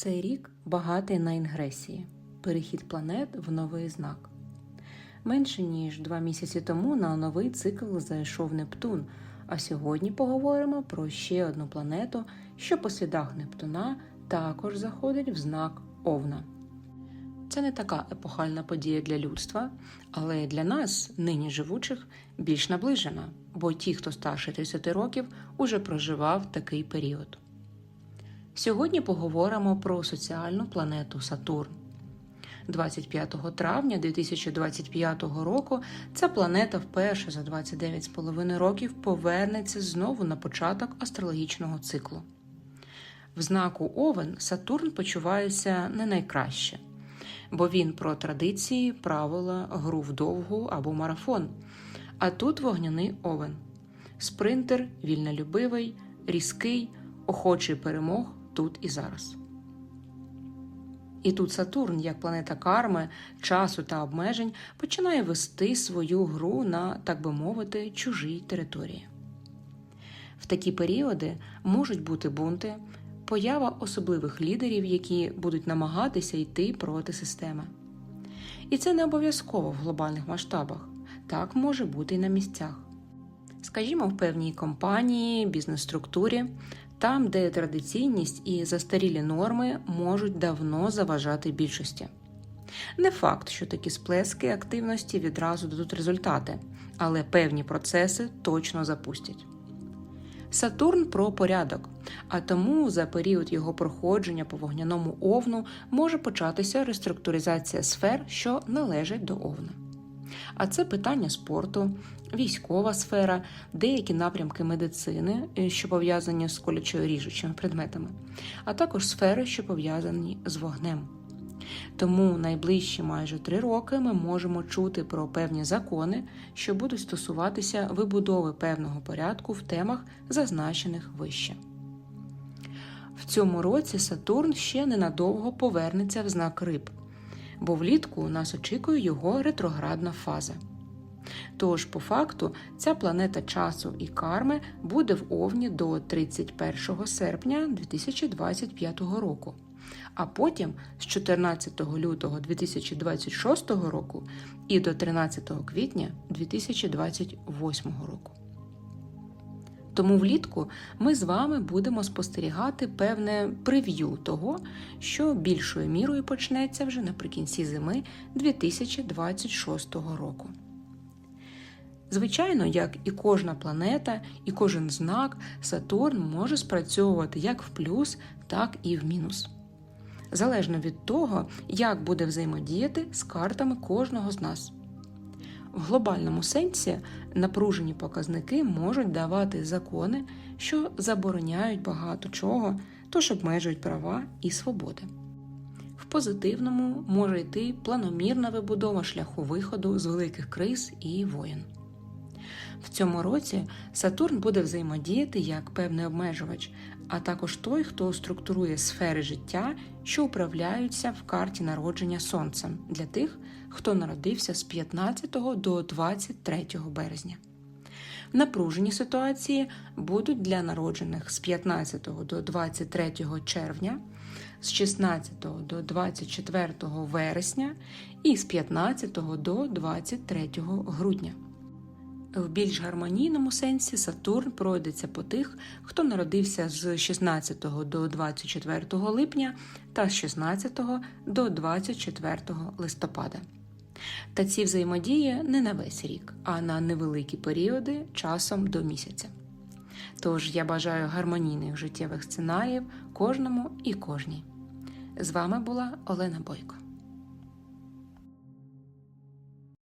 Цей рік багатий на інгресії, перехід планет в новий знак. Менше ніж два місяці тому на новий цикл зайшов Нептун, а сьогодні поговоримо про ще одну планету, що по слідах Нептуна також заходить в знак Овна. Це не така епохальна подія для людства, але для нас, нині живучих, більш наближена, бо ті, хто старше 30 років, уже проживав такий період. Сьогодні поговоримо про соціальну планету Сатурн. 25 травня 2025 року ця планета вперше за 29,5 років повернеться знову на початок астрологічного циклу. В знаку Овен Сатурн почувається не найкраще, бо він про традиції, правила, гру в довгу або марафон. А тут вогняний овен. Спринтер, вільнолюбивий, різкий, охочий перемог тут і зараз. І тут Сатурн, як планета карми, часу та обмежень, починає вести свою гру на, так би мовити, чужій території. В такі періоди можуть бути бунти, поява особливих лідерів, які будуть намагатися йти проти системи. І це не обов'язково в глобальних масштабах, так може бути і на місцях. Скажімо, в певній компанії, бізнес-структурі, там, де традиційність і застарілі норми можуть давно заважати більшості. Не факт, що такі сплески активності відразу дадуть результати, але певні процеси точно запустять. Сатурн про порядок, а тому за період його проходження по вогняному овну може початися реструктуризація сфер, що належать до овна. А це питання спорту, військова сфера, деякі напрямки медицини, е, що пов'язані з колючою ріжучими предметами, а також сфери, що пов'язані з вогнем. Тому найближчі майже три роки ми можемо чути про певні закони, що будуть стосуватися вибудови певного порядку в темах, зазначених вище. В цьому році Сатурн ще ненадовго повернеться в знак риб, бо влітку нас очікує його ретроградна фаза. Тож, по факту, ця планета часу і карми буде в Овні до 31 серпня 2025 року, а потім з 14 лютого 2026 року і до 13 квітня 2028 року. Тому влітку ми з вами будемо спостерігати певне прев'ю того, що більшою мірою почнеться вже наприкінці зими 2026 року. Звичайно, як і кожна планета, і кожен знак, Сатурн може спрацьовувати як в плюс, так і в мінус. Залежно від того, як буде взаємодіяти з картами кожного з нас. В глобальному сенсі напружені показники можуть давати закони, що забороняють багато чого, тож обмежують права і свободи. В позитивному може йти планомірна вибудова шляху виходу з великих криз і воєн. В цьому році Сатурн буде взаємодіяти як певний обмежувач, а також той, хто структурує сфери життя, що управляються в карті народження Сонцем для тих, хто народився з 15 до 23 березня. Напружені ситуації будуть для народжених з 15 до 23 червня, з 16 до 24 вересня і з 15 до 23 грудня. В більш гармонійному сенсі Сатурн пройдеться по тих, хто народився з 16 до 24 липня та з 16 до 24 листопада. Та ці взаємодії не на весь рік, а на невеликі періоди часом до місяця. Тож я бажаю гармонійних життєвих сценаріїв кожному і кожній. З вами була Олена Бойко.